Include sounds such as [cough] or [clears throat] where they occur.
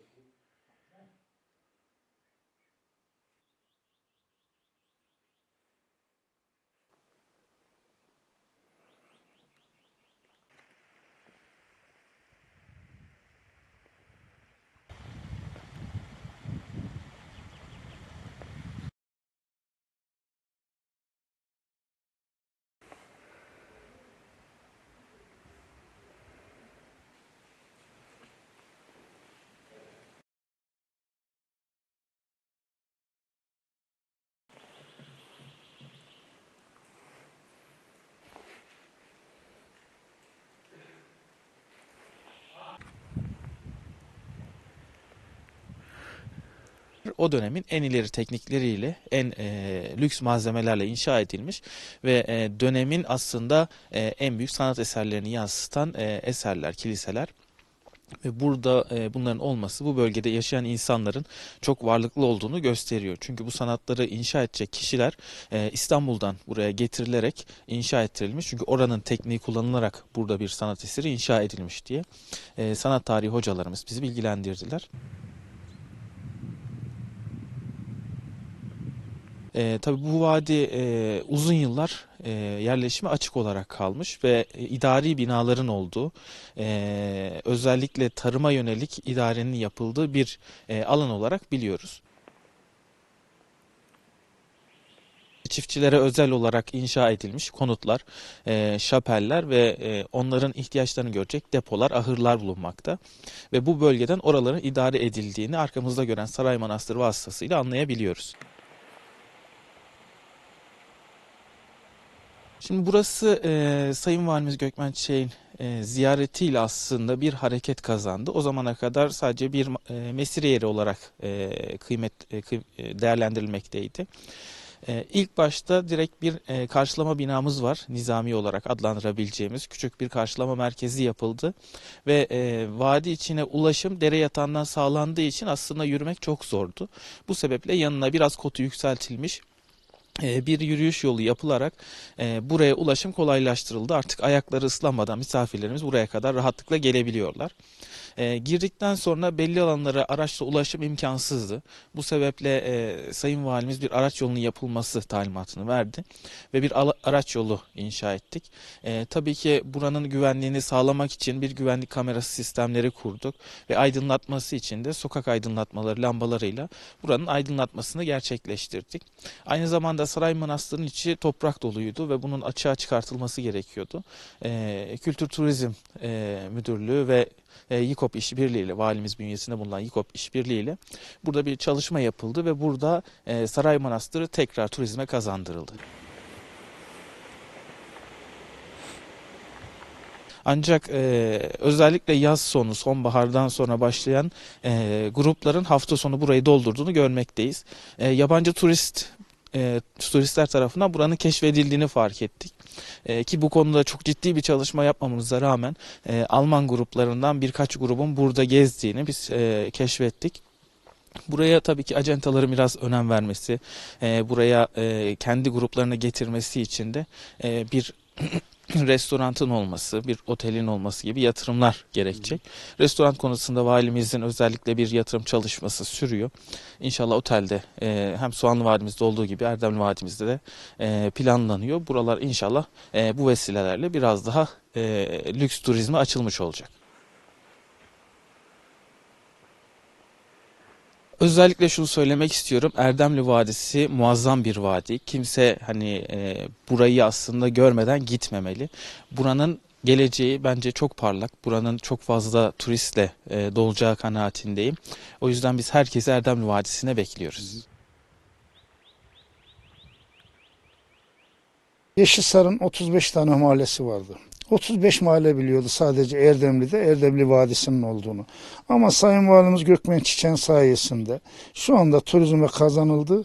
Thank you. Okay. O dönemin en ileri teknikleriyle, en e, lüks malzemelerle inşa edilmiş ve e, dönemin aslında e, en büyük sanat eserlerini yansıtan e, eserler, kiliseler. Ve burada e, bunların olması bu bölgede yaşayan insanların çok varlıklı olduğunu gösteriyor. Çünkü bu sanatları inşa edecek kişiler e, İstanbul'dan buraya getirilerek inşa ettirilmiş. Çünkü oranın tekniği kullanılarak burada bir sanat eseri inşa edilmiş diye e, sanat tarihi hocalarımız bizi bilgilendirdiler. E, tabii bu vadi e, uzun yıllar e, yerleşime açık olarak kalmış ve e, idari binaların olduğu, e, özellikle tarıma yönelik idarenin yapıldığı bir e, alan olarak biliyoruz. Çiftçilere özel olarak inşa edilmiş konutlar, e, şapeller ve e, onların ihtiyaçlarını görecek depolar, ahırlar bulunmakta. Ve bu bölgeden oraların idare edildiğini arkamızda gören Saray Manastırı vasıtasıyla anlayabiliyoruz. Şimdi burası e, Sayın Valimiz Gökmen Çiçek'in e, ziyaretiyle aslında bir hareket kazandı. O zamana kadar sadece bir e, mesire yeri olarak e, kıymet e, e, değerlendirilmekteydi. E, ilk başta direkt bir e, karşılama binamız var. Nizami olarak adlandırabileceğimiz küçük bir karşılama merkezi yapıldı. Ve e, vadi içine ulaşım dere yatağından sağlandığı için aslında yürümek çok zordu. Bu sebeple yanına biraz kotu yükseltilmiş bir yürüyüş yolu yapılarak e, buraya ulaşım kolaylaştırıldı. Artık ayakları ıslanmadan misafirlerimiz buraya kadar rahatlıkla gelebiliyorlar. E, girdikten sonra belli alanlara araçla ulaşım imkansızdı. Bu sebeple e, Sayın Valimiz bir araç yolunun yapılması talimatını verdi ve bir araç yolu inşa ettik. E, tabii ki buranın güvenliğini sağlamak için bir güvenlik kamerası sistemleri kurduk ve aydınlatması için de sokak aydınlatmaları lambalarıyla buranın aydınlatmasını gerçekleştirdik. Aynı zamanda Saray Manastırı'nın içi toprak doluydu ve bunun açığa çıkartılması gerekiyordu. Ee, Kültür Turizm e, Müdürlüğü ve e, YİKOP işbirliğiyle, valimiz bünyesinde bulunan YİKOP işbirliğiyle burada bir çalışma yapıldı ve burada e, Saray Manastırı tekrar turizme kazandırıldı. Ancak e, özellikle yaz sonu, sonbahardan sonra başlayan e, grupların hafta sonu burayı doldurduğunu görmekteyiz. E, yabancı turist e, turistler tarafından buranın keşfedildiğini fark ettik. E, ki bu konuda çok ciddi bir çalışma yapmamıza rağmen e, Alman gruplarından birkaç grubun burada gezdiğini biz e, keşfettik. Buraya tabii ki acentaların biraz önem vermesi, e, buraya e, kendi gruplarını getirmesi için de e, bir [clears throat] restoranın olması, bir otelin olması gibi yatırımlar gerekecek. Restoran konusunda valimizin özellikle bir yatırım çalışması sürüyor. İnşallah otelde e, hem Soğanlı Vadimizde olduğu gibi Erdemli Vadimizde de e, planlanıyor. Buralar inşallah e, bu vesilelerle biraz daha e, lüks turizme açılmış olacak. Özellikle şunu söylemek istiyorum. Erdemli Vadisi muazzam bir vadi. Kimse hani e, burayı aslında görmeden gitmemeli. Buranın geleceği bence çok parlak. Buranın çok fazla turistle e, dolacağı kanaatindeyim. O yüzden biz herkesi Erdemli Vadisi'ne bekliyoruz. Yeşilsar'ın 35 tane mahallesi vardı. 35 mahalle biliyordu sadece Erdemli'de Erdemli Vadisi'nin olduğunu. Ama Sayın Valimiz Gökmen Çiçen sayesinde şu anda turizme kazanıldı.